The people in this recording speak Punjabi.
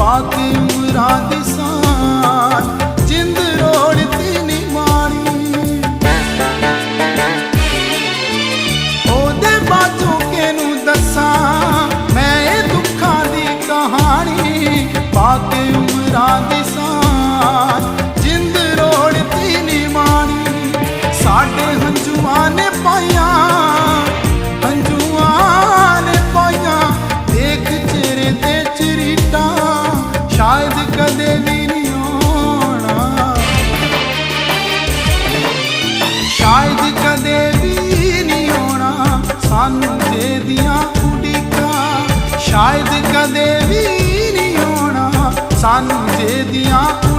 ਪਾ ਕੇ ਉਮਰਾਂ ਦੀ ਨੀ ਮਾਰੀ। ਉਹਦੇ ਬਾਝੋਂ ਦੱਸਾਂ? ਮੈਂ ਦੁੱਖਾਂ ਦੀ ਕਹਾਣੀ। ਪਾ ਕੇ ਉਮਰਾਂ ਦੀ ਸਾਨ, ਜਿੰਦ ਨੀ ਮਾਰੀ। ਸਾਡੇ ਹੰਝੂਆਂ ਨੇ ਪਾਇਆ ਕਦੇ ਵੀ ਨਹੀਂ ਆਉਣਾ। ਸ਼ਾਇਦ ਕਦੇ ਵੀ ਨਹੀਂ ਆਉਣਾ। ਸਾਨੂੰ ਦੇ ਦੀਆਂ ਉਡੀਕਾਂ ਸ਼ਾਇਦ ਕਦੇ ਵੀ ਨਹੀਂ ਆਉਣਾ। ਸਾਨੂੰ ਦੇ ਦੀਆਂ